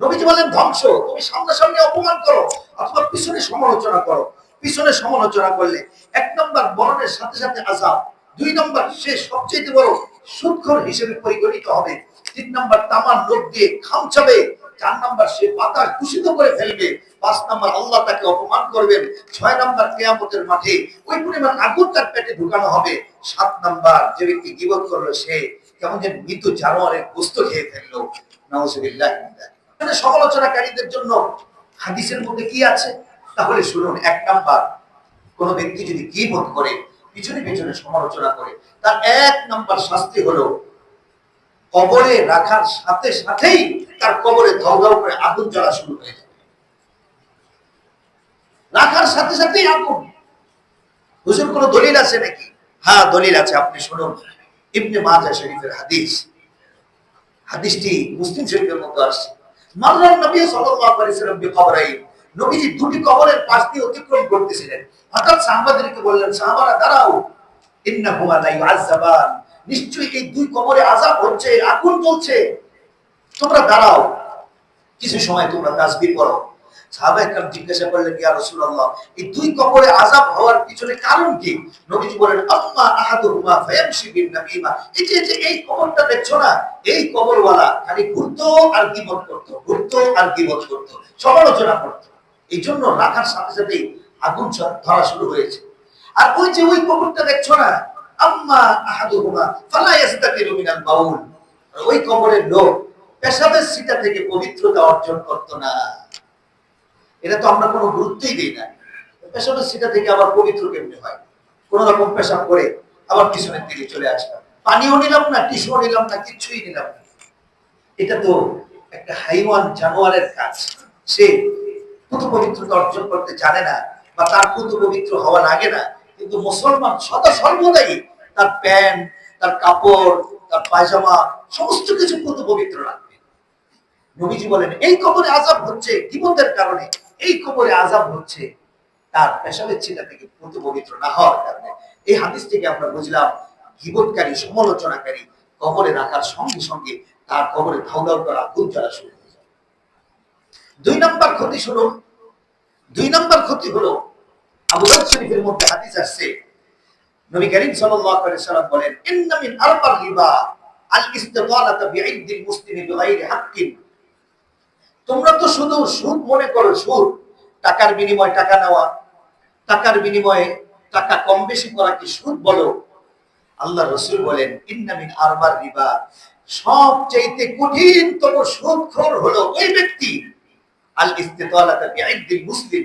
নবীজি বলেন, ধ্বংস, তুমি সামনাসামনি অপমান করো অথবা পিছনে সমালোচনা করো। পিছনে সমালোচনা করলে এক নম্বর মরণের সাথে সাথে আজাব দুই নম্বর সে সবচেয়ে বড় সুৎখর হিসেবে পরিগণিত হবে, তিন নম্বর তামার লোক দিয়ে খামচাবে চার নম্বর সে বাতাস দূষিত করে ফেলবে, পাঁচ নম্বর আল্লাহ তাকে অপমান করবেন, ছয় নম্বর কেয়ামতের মাঠে ওই পরিমাণ আগুন তার পেটে ঢুকানো হবে, সাত নম্বর যে ব্যক্তি গিবত করল সে কেমন যে মৃত জানোয়ারের গোস্ত খেয়ে ফেলল। এখানে সমালোচনাকারীদের জন্য হাদিসের মধ্যে কি আছে? তাহলে শুনুন, এক নাম্বার, কোন ব্যক্তি যদি গিবত করে, পিছনে পিছনে সমালোচনা করে, তার এক নাম্বার শাস্তি হলো কবরে রাখার সাথে সাথেই তার কবরে ধাউ করে আগুন জ্বলা শুরু হয়ে যাবে রাখার সাথে সাথেই আগুন। হুজুর, কোন দলিল আছে নাকি? হ্যাঁ দলিল আছে, আপনি শুনুন। ইবনে মাজা শরীফের হাদিস। হাদিসটি মুসলিম শরীফের মধ্যে আসছে। মাল্লান নবী সাল্লাল্লাহু আলাইহি নবীজি দুটি কবরের পাশ দিয়ে অতিক্রম করতেছিলেন। হঠাৎ সাহাবাদেরকে বললেন, সাহাবারা, দাঁড়াও। ইন্নাহুমা নিশ্চয়ই এই দুই কবরে আযাব হচ্ছে, আগুন চলছে তোমরা দাঁড়াও। কিছু সময় তোমরা তাসবিহ করো। সমালোচনা আগুন ধরা শুরু হয়েছে। আর ওই যে, ওই কবরটা দেখছ না? আম্মা ফালা ওই কবরের লোক সিটা থেকে পবিত্রতা অর্জন করতো না। এটা তো আমরা কোনো গুরুত্বই দিই না। পেশাবের সিটা থেকে আবার পবিত্র কেমনি হয়? কোন রকম পেশাব করে আবার পিছনের দিকে চলে আসলাম। পানিও নিলাম না, টিস্যুও নিলাম না, কিচ্ছুই নিলাম না। এটা তো একটা হাইওয়ান জানোয়ারের কাজ। সে পুত পবিত্রতা অর্জন করতে জানে না বা তার পুত পবিত্র হওয়া লাগে না, কিন্তু মুসলমান সদা সর্বদাই তার প্যান্ট, তার কাপড়, তার পায়জামা, সমস্ত কিছু পুত পবিত্র রাখবে। নবীজি বলেন, এই কবরে আজাব হচ্ছে জীবনদের কারণে? এই কবরে আজাব হচ্ছে, তার পেশাবের ছিলা থেকে পবিত্র না হওয়ার কারণে। এই হাদিস থেকে আমরা বুঝলাম গিবতকারী সমালোচনাকারী কবরে রাখার সঙ্গে সঙ্গে তার কবরে ধাউ ধাউ করা আগুন জ্বালা শুরু হয়ে যায়। দুই নম্বর ক্ষতি শুনুন দুই নম্বর ক্ষতি হলো, আবু শরীফের মধ্যে হাদিস আসছে। নবী করিম সাল্লাল্লাহু আলাইহি সাল্লাম বলেন, ইন্না মিন রিবা আল মুসলিমি বিগাইরি হাক্কিন। তোমরা তো শুধু সুদ মনে করো, সুদ। টাকার বিনিময়ে টাকা নেওয়া, টাকার বিনিময়ে টাকা কম বেশি করা কি সুদ বলো? আল্লাহ রসুল বলেন ইন্নামিন আরবার রিবা। সবচাইতে কঠিনতম সুদখোর হলো ওই ব্যক্তি। আল ইস্তিতালাতা বিঈদ্দিল মুসলিম,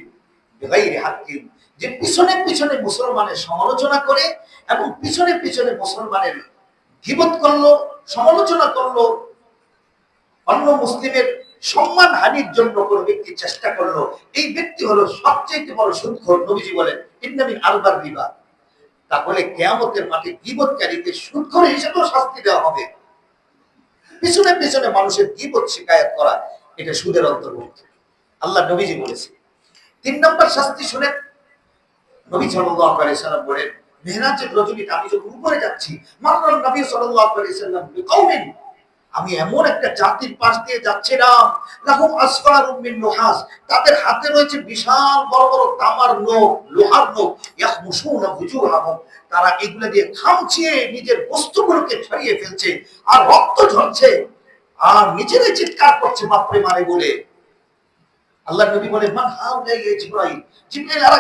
বিগাইরি হাক্কিন, যে পিছনে পিছনে মুসলমানের সমালোচনা করে এবং পিছনে পিছনে মুসলমানের গীবত করল, সমালোচনা করল। অন্য মুসলিমের সম্মান হানির জন্য কোনো ব্যক্তি চেষ্টা করল, এই ব্যক্তি হলো সবচেয়ে বড় সুদখোর নবীজি বলেন ইন্নামিন আরবার রিবা তাহলে কেয়ামতের মাঠে গিবতকারীকে সুদখোর হিসেবেও শাস্তি দেওয়া হবে। পিছনে পিছনে মানুষের গিবত শিকায়ত করা, এটা সুদের অন্তর্ভুক্ত। আল্লাহ নবীজি বলেছে তিন নম্বর শাস্তি শুনে নবী সাল্লাল্লাহু সাল্লাম বলেন, মেহরাজের রজনীতে আমি যখন উপরে যাচ্ছি মাত্র নবী সাল্লাল্লাহু আলাইহি সাল্লাম আমি এমন একটা জাতির পাশ দিয়ে যাচ্ছিলাম, লাহুম আসফারুম মিন নুহাস। তাদের হাতে রয়েছে বিশাল বড় বড় তামার নখ, লোহার নখ ইয়াখমুশুনা বুজুহাহুম তারা এগুলো দিয়ে খামচিয়ে নিজের বস্তুগুলোকে ছড়িয়ে ফেলছে আর রক্ত ঝরছে আর নিজেরাই চিৎকার করছে, বাপরে মারে বলে। আল্লাহ নবী বলেন মান হাউলাই ইয়া জিবরাইল?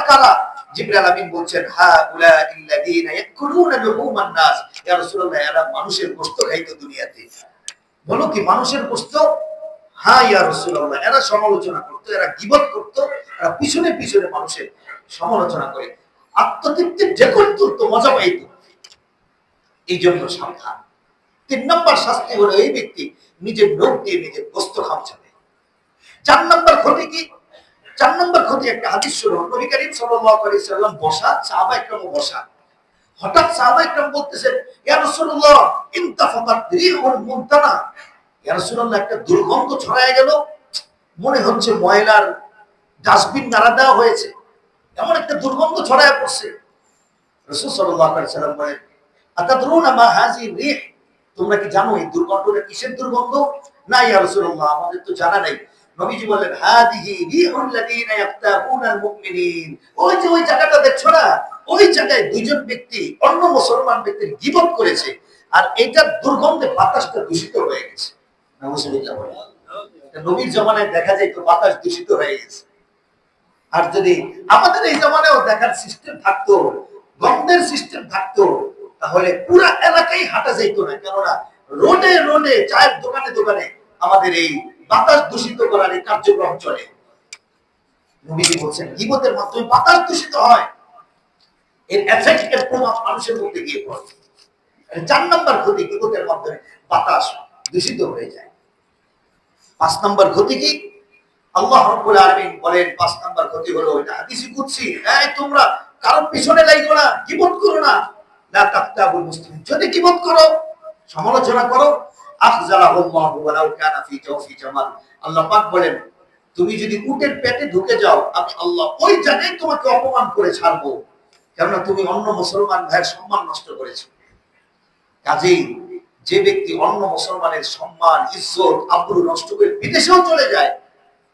কারা? জিবরাইল আমিন বলছেন হা উলা ইল্লাযিনা ইয়াকুলুনা লুহুমান নাস। ইয়া রাসূলুল্লাহ, এরা মানুষের গোশত খাইতো দুনিয়াতে। বলো কি, মানুষের গোশত হ্যাঁ ইয়া রাসূলুল্লাহ এরা সমালোচনা করতো, এরা গীবত করতো, এরা পিছনে পিছনে মানুষের সমালোচনা করে। আত্মতৃপ্তির যে মজা পাইতো। এই জন্য সাবধান। তিন নম্বর শাস্তি হলো এই ব্যক্তি নিজের লোক দিয়ে নিজের গোস্ত খামচাবে চার নম্বর ক্ষতি কি? চার নম্বর ক্ষতি একটা হাদিস শুনুন। নবী করিম সাল্লাম বসা সাহাবা একরাম বসা। হঠাৎ সাহাবা একরাম বলতেছেন রিহুল মুনতানা। একটা দুর্গন্ধ ছড়ায় গেল। মনে হচ্ছে ময়লার ডাস্টবিন নাড়া দেওয়া হয়েছে। এমন একটা দুর্গন্ধ ছড়ায় পড়ছে। সাল্লাল্লাহু আলাইহি সাল্লাম বলেন, আতাদরুনা মা রিহ? তোমরা কি জানো এই দুর্গন্ধটা কিসের দুর্গন্ধ? না, ইয়া আমাদের তো জানা নাই। নবীজি বললেন, হাদিহি রিহুল লাযিনা ইয়াক্তাবুনাল মুমিনিন। ওই যে ওই জায়গাটা দেখছ না? ওই জায়গায় দুইজন ব্যক্তি, অন্য মুসলমান ব্যক্তির গিবত করেছে আর এটার দুর্গন্ধে বাতাসটা দূষিত হয়ে গেছে। এটা নবীর জমানায় দেখা যায় তো বাতাস দূষিত হয়ে গেছে। আর যদি আমাদের এই জমানায়ও দেখার সিস্টেম থাকতো, গন্ধের সিস্টেম থাকতো, তাহলে পুরা এলাকায় হাঁটা যেত না। কেননা রোডে রোডে, চায়ের দোকানে দোকানে আমাদের এই বাতাস দূষিত করার এই কার্যক্রম চলে। নবীজি বলছেন, গিবতের মাধ্যমে বাতাস দূষিত হয়। এর এফেক্ট এর প্রভাব মানুষের মধ্যে গিয়ে পড়ে। চার নম্বর ক্ষতি গিবতের মাধ্যমে বাতাস দূষিত হয়ে যায়। পাঁচ নম্বর ক্ষতি কি? আল্লাহ রাব্বুল বলেন, পাঁচ নাম্বার ক্ষতি হলো এই তোমরা কারোর পিছনে লাগো না কিবত করো না। লা তাকতাবুল মুসলিম, যদি কিবত করো, সমালোচনা করো। আখজালাহুল্লাহু ওয়ালাউ কানা ফি জাওফি জামাল। আল্লাহ পাক বলেন, তুমি যদি উটের পেটে ঢুকে যাও, আমি আল্লাহ ওই জায়গায় তোমাকে অপমান করে ছাড়বো। কেননা তুমি অন্য মুসলমান ভাইয়ের সম্মান নষ্ট করেছ। কাজেই যে ব্যক্তি অন্য মুসলমানের সম্মান, ইজ্জত, আব্রু নষ্ট করে বিদেশেও চলে যায়,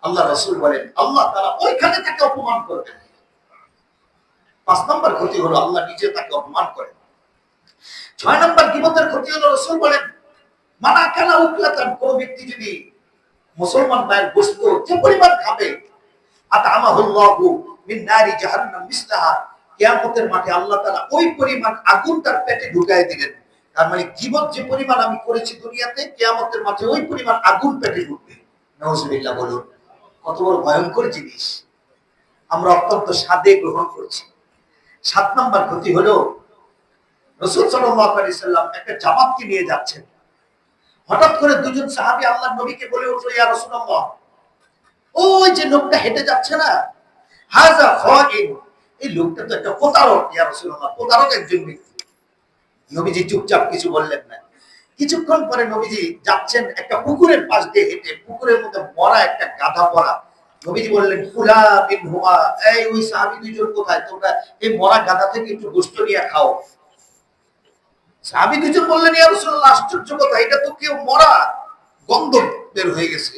আল্লাহ রসুল বলেন, আল্লাহ তারা ওইখানে তাকে অপমান করবেন পাঁচ নম্বর ক্ষতি হলো আল্লাহ নিজে তাকে অপমান করেন। ছয় নম্বর বিপদের ক্ষতি হলো রসুল বলেন, মানা কেনা উকলাতান কোন ব্যক্তি যদি মুসলমান ভাইয়ের বস্তু যে পরিমাণ খাবে, আতামাহুল্লাহু মিন নারি জাহান্নাম মিসলাহা কিয়ামতের মাঠে আল্লাহ তাআলা ওই পরিমাণ আগুন তার পেটে ঢুকায় দিবেন। তার মানে জীবন যে পরিমাণ আমি করেছি দুনিয়াতে, কিয়ামতের মাঠে ওই পরিমাণ আগুন পেটে ঢুকবে। নজরুল্লাহ বলুন, কত বড় ভয়ঙ্কর জিনিস। আমরা অত্যন্ত স্বাদে গ্রহণ করছি। সাত নম্বর ক্ষতি হলো, রসুল সাল্লাম একটা জামাতকে নিয়ে যাচ্ছেন। হঠাৎ করে দুজন সাহাবি আল্লাহ নবীকে বলে উঠল, ইয়া রসুল্লাহ ওই যে লোকটা হেঁটে যাচ্ছে না হাজা খাইন এই লোকটা তো একটা প্রতারক, ইয়া রসুল্লাহ প্রতারক একজন ব্যক্তি। নবীজি চুপচাপ কিছু বললেন না। কিছুক্ষণ পরে নবীজি যাচ্ছেন একটা পুকুরের পাশ দিয়ে হেঁটে, পুকুরের মধ্যে মরা একটা গাধা পড়া। নবীজি বললেন ফুলা বিন হুমা, এই ওই সাহাবি দুজন কোথায়? তোমরা এই মরা গাধা থেকে একটু গোস্ত নিয়ে খাও। সাহাবি দুজন বললেন, ইয়া রাসূলুল্লাহ, আশ্চর্য কথা, এটা তো কেউ মরা গন্ধ বের হয়ে গেছে।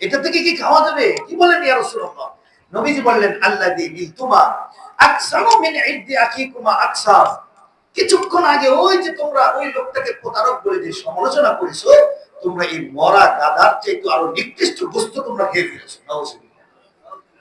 এটা থেকে কি খাওয়া যাবে? কি বলেন ইয়া রাসূলুল্লাহ? নবীজি বললেন আল্লাহ বিলতুমা আকসামু মিন ইদ্দি আকিকুমা আকসার কিছুক্ষণ আগে ওই যে তোমরা ওই লোকটাকে প্রতারক করে যে সমালোচনা করেছ, তোমরা এই মরা গাধার চাইতে আরও নিকৃষ্ট বস্তু তোমরা খেয়ে ফেলেছো। নাউজুবিল্লাহ